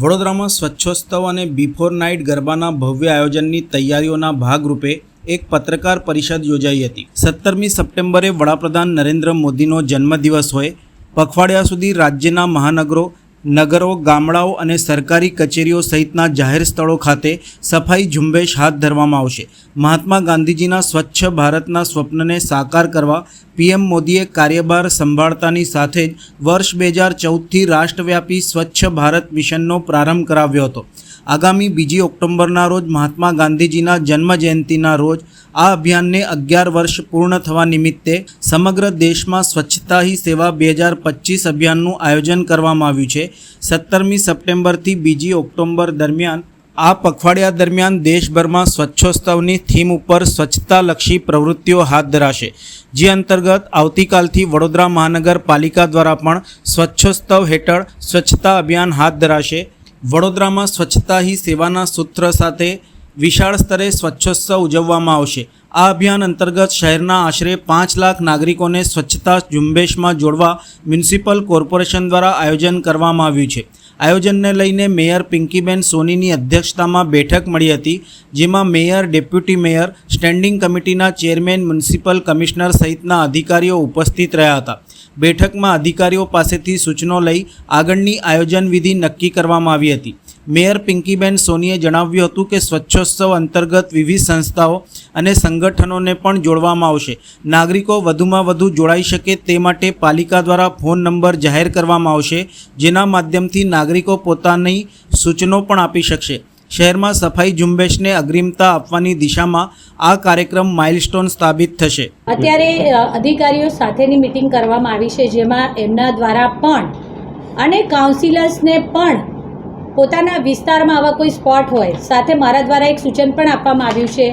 વડોદરામાં સ્વચ્છોત્સવ અને before night ગરબાના ભવ્ય આયોજનની તૈયારીઓના ભાગરૂપે એક પત્રકાર પરિષદ યોજાઈ હતી. સત્તરમી સપ્ટેમ્બરે વડાપ્રધાન નરેન્દ્ર મોદીનો જન્મદિવસ હોય, પખવાડિયા સુધી રાજ્યના મહાનગરો નગરો, ગામડાઓ અને સરકારી કચેરીઓ સહિતના જાહેર સ્થળો ખાતે સફાઈ ઝુંબેશ હાથ ધરવામાં આવશે. મહાત્મા ગાંધીજીના સ્વચ્છ ભારતના સ્વપ્નને સાકાર કરવા પીએમ મોદીએ કાર્યભાર સંભાળતાની સાથે જ વર્ષ બે હજાર ચૌદથી રાષ્ટ્રવ્યાપી સ્વચ્છ ભારત મિશનનો પ્રારંભ કરાવ્યો હતો. આગામી બીજી ઓક્ટોબરના રોજ મહાત્મા ગાંધીજીના જન્મ જયંતિના રોજ આ અભિયાનને અગિયાર વર્ષ પૂર્ણ થવા નિમિત્તે સમગ્ર દેશમાં સ્વચ્છતા હી સેવા બે હજાર પચીસ અભિયાનનું આયોજન કરવામાં આવ્યું છે. સત્તરમી સપ્ટેમ્બરથી બીજી ઓક્ટોબર દરમિયાન આ પખવાડિયા દરમિયાન દેશભરમાં સ્વચ્છોત્સવની થીમ ઉપર સ્વચ્છતાલક્ષી પ્રવૃત્તિઓ હાથ ધરાશે. જે અંતર્ગત આવતીકાલથી વડોદરા મહાનગરપાલિકા દ્વારા પણ સ્વચ્છોત્સવ હેઠળ સ્વચ્છતા અભિયાન હાથ ધરાશે. વડોદરામાં સ્વચ્છતા હી સેવાના સૂત્ર સાથે વિશાળ સ્તરે સ્વચ્છોત્સવ ઉજવવામાં આવશે. આ અભિયાન અંતર્ગત શહેરના આશરે પાંચ લાખ નાગરિકોને સ્વચ્છતા ઝુંબેશમાં જોડવા મ્યુનિસિપલ કોર્પોરેશન દ્વારા આયોજન કરવામાં આવ્યું છે. આયોજનને લઈને મેયર પિંકીબેન સોનીની અધ્યક્ષતામાં બેઠક મળી હતી, જેમાં મેયર, ડેપ્યુટી મેયર, સ્ટેન્ડિંગ કમિટીના ચેરમેન, મ્યુનિસિપલ કમિશનર સહિતના અધિકારીઓ ઉપસ્થિત રહ્યા હતા. બેઠકમાં અધિકારીઓ પાસેથી સૂચનો લઈ આગળની આયોજન વિધિ નક્કી કરવામાં આવી હતી. મેયર પિંકીબેન સોનીએ જણાવ્યું હતું કે સ્વચ્છોત્સવ અંતર્ગત વિવિધ સંસ્થાઓ અને સંગઠનોને પણ જોડવામાં આવશે. નાગરિકો વધુમાં વધુ જોડાઈ શકે તે માટે પાલિકા દ્વારા ફોન નંબર જાહેર કરવામાં આવશે, જેના માધ્યમથી નાગરિકો પોતાની સૂચનો પણ આપી શકશે. શહેરમાં સફાઈ ઝુંબેશને અગ્રિમતા આપવાની દિશામાં આ કાર્યક્રમ માઇલસ્ટોન સ્થાપિત થશે. અત્યારે અધિકારીઓ સાથેની મિટિંગ કરવામાં આવી છે, જેમાં એમના દ્વારા પણ અને કાઉન્સિલર્સને પણ પોતાના વિસ્તારમાં આવા કોઈ સ્પોટ હોય, સાથે મારા દ્વારા એક સૂચન પણ આપવામાં આવ્યું છે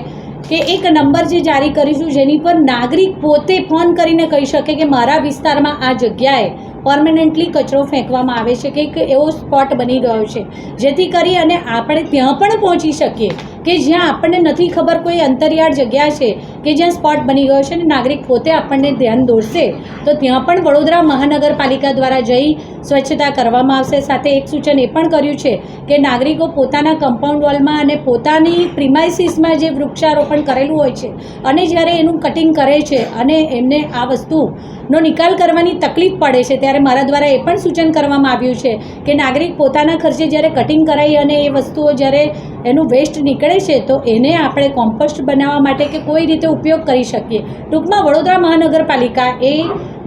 કે એક નંબર જે જારી કરીશું, જેની પર નાગરિક પોતે ફોન કરીને કહી શકે કે મારા વિસ્તારમાં આ જગ્યાએ પરમેનન્ટલી કચરો ફેંકવામાં આવે છે કે એક એવો સ્પોટ બની ગયો છે. જેથી કરી અને આપણે ત્યાં પણ પહોંચી શકીએ. કે જ્યાં આપણને નથી ખબર કોઈ અંતરિયાળ જગ્યા છે, કે જ્યાં સ્પોટ બની ગયો છે અને નાગરિક પોતે આપણને ધ્યાન દોરશે, તો ત્યાં પણ વડોદરા મહાનગરપાલિકા દ્વારા જઈ સ્વચ્છતા કરવામાં આવશે. સાથે એક સૂચન એ પણ કર્યું છે કે નાગરિકો પોતાના કમ્પાઉન્ડ વોલમાં અને પોતાની પ્રિમાઇસીસમાં જે વૃક્ષારોપણ કરેલું હોય છે અને જ્યારે એનું કટિંગ કરે છે અને એમને આ વસ્તુનો નિકાલ કરવાની તકલીફ પડે છે, ત્યારે મારા દ્વારા એ પણ સૂચન કરવામાં આવ્યું છે કે નાગરિક પોતાના ખર્ચે જ્યારે કટિંગ કરાવી અને એ વસ્તુઓ જ્યારે એનું વેસ્ટ નીકળે છે, તો એને આપણે કોમ્પોસ્ટ બનાવવા માટે કે કોઈ રીતે ઉપયોગ કરી શકીએ. ટૂંકમાં વડોદરા મહાનગરપાલિકા એ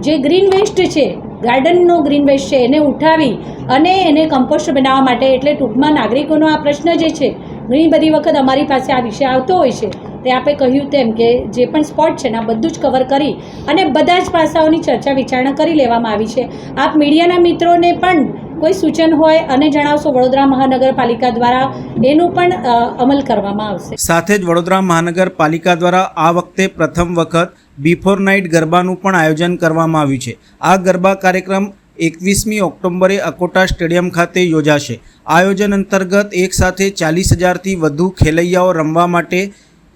જે ગ્રીન વેસ્ટ છે ગાર્ડનનો ગ્રીન વેસ્ટ છે, એને ઉઠાવી અને એને કમ્પોસ્ટ બનાવવા માટે, એટલે ટૂંકમાં નાગરિકોનો આ પ્રશ્ન જે છે, ઘણી બધી વખત અમારી પાસે આ વિષય આવતો હોય છે. તે આપણે કહ્યું તેમ કે જે પણ સ્પોટ છે ને આ બધું જ કવર કરી અને બધા જ પાસાઓની ચર્ચા વિચારણા કરી લેવામાં આવી છે. આપ મીડિયાના મિત્રોને પણ કોઈ સૂચન હોય અને જણાવશો વડોદરા મહાનગરપાલિકા દ્વારા એનું પણ અમલ કરવામાં આવશે. સાથે જ વડોદરા મહાનગરપાલિકા દ્વારા આ વખતે પ્રથમ વખત બિફોર નાઇટ ગરબાનું પણ આયોજન કરવામાં આવ્યું છે. આ ગરબા કાર્યક્રમ એકવીસમી ઓક્ટોબરે અકોટા સ્ટેડિયમ ખાતે યોજાશે. આયોજન અંતર્ગત એક સાથે ચાલીસ હજારથી વધુ ખેલૈયાઓ રમવા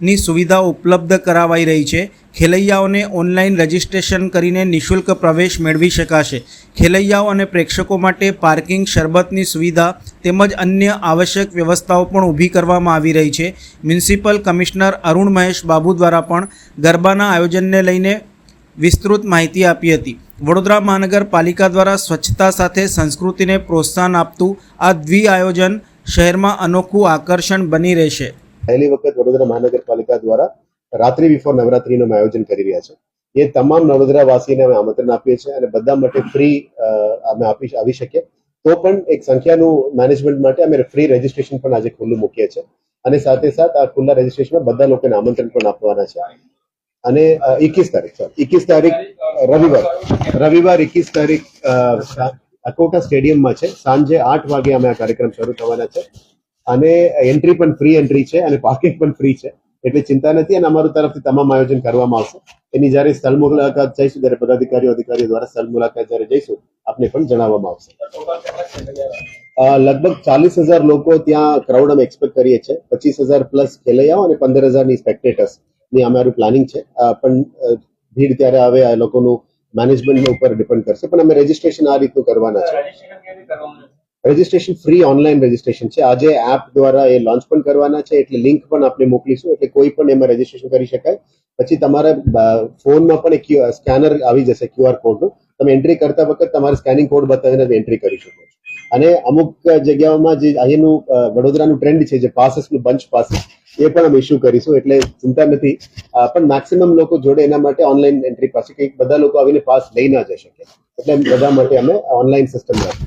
માટેની સુવિધાઓ ઉપલબ્ધ કરાવાઈ રહી છે. ખેલૈયાઓને ઓનલાઈન રજિસ્ટ્રેશન કરીને નિઃશુલ્ક પ્રવેશ મેળવી શકાશે. ખેલૈયાઓ અને પ્રેક્ષકો માટે પાર્કિંગ, શરબતની સુવિધા તેમજ અન્ય આવશ્યક વ્યવસ્થાઓ પણ ઊભી કરવામાં આવી રહી છે. મ્યુનિસિપલ કમિશનર અરુણ મહેશ બાબુ દ્વારા પણ ગરબાના આયોજનને લઈને વિસ્તૃત માહિતી આપી હતી. વડોદરા મહાનગરપાલિકા દ્વારા સ્વચ્છતા સાથે સંસ્કૃતિને પ્રોત્સાહન આપતું આ દ્વિ આયોજન શહેરમાં અનોખું આકર્ષણ બની રહેશે. પહેલી વખત વડોદરા મહાનગરપાલિકા દ્વારા રાત્રિ બિફોર નવરાત્રીનું આયોજન કરી રહ્યા છે. એ તમામ વડોદરા વાસીને અમે આમંત્રણ આપીએ છીએ અને બધા માટે ફ્રી અમે આપી આવી શકીએ. તો પણ એક સંખ્યાનું મેનેજમેન્ટ માટે અમે ફ્રી રજીસ્ટ્રેશન પણ આજે ખુલ્લું મૂકીએ છીએ. અને સાથે સાથ આ ખુલ્લા રજીસ્ટ્રેશનમાં બધા લોકોને આમંત્રણ પણ આપવાના છે. અને એકવીસ તારીખ સર એકવીસ તારીખ, રવિવાર રવિવાર એકવીસ તારીખ અકોટા સ્ટેડિયમમાં છે. સાંજે આઠ વાગે અમે આ કાર્યક્રમ શરૂ થવાના છે. અને એન્ટ્રી પણ ફ્રી એન્ટ્રી છે અને પાર્કિંગ પણ ફ્રી છે. એટલે ચિંતા નથી અને અમારું તરફથી તમામ આયોજન કરવામાં આવશે. એની જ્યારે સ્થળ મુલાકાત જઈશું ત્યારે પદાધિકારીઓ, અધિકારીઓ દ્વારા સ્થળ મુલાકાત જ્યારે જઈશું, આપને પણ જણાવવામાં આવશે. લગભગ ચાલીસ હજાર લોકો ત્યાં ક્રાઉડ અમે એક્સપેક્ટ કરીએ છીએ. પચીસ હજાર પ્લસ ખેલૈયાઓ અને પંદર હજારની સ્પેક્ટેટર્સની અમારું પ્લાનિંગ છે. પણ ભીડ ત્યારે આવે, આ લોકોનું મેનેજમેન્ટ ઉપર ડિપેન્ડ કરશે. પણ અમે રજીસ્ટ્રેશન આ રીતનું કરવાના છે રજીસ્ટ્રેશન ફ્રી ઓનલાઈન રજીસ્ટ્રેશન છે. આજે એપ દ્વારા એ લોન્ચ પણ કરવાના છે. એટલે લિંક પણ આપણે મોકલીશું. એટલે કોઈ પણ એમાં રજીસ્ટ્રેશન કરી શકાય. પછી તમારા ફોનમાં પણ એક સ્કેનર આવી જશે ક્યુઆર કોડનું તમે એન્ટ્રી કરતા વખત તમારે સ્કેનિંગ કોડ બતાવીને એન્ટ્રી કરી શકો છો. અને અમુક જગ્યાઓમાં જે અહીંનું વડોદરાનું ટ્રેન્ડ છે, જે પાસીસનું બંચ પાસીસ એ પણ અમે ઇસ્યુ કરીશું. એટલે ચિંતા નથી. પણ મેક્સિમમ લોકો જોડે એના માટે ઓનલાઈન એન્ટ્રી પાસે. કંઈક બધા લોકો આવીને પાસ લઈ ના જઈ શકે. એટલે બધા માટે અમે ઓનલાઈન સિસ્ટમ રાખીશું.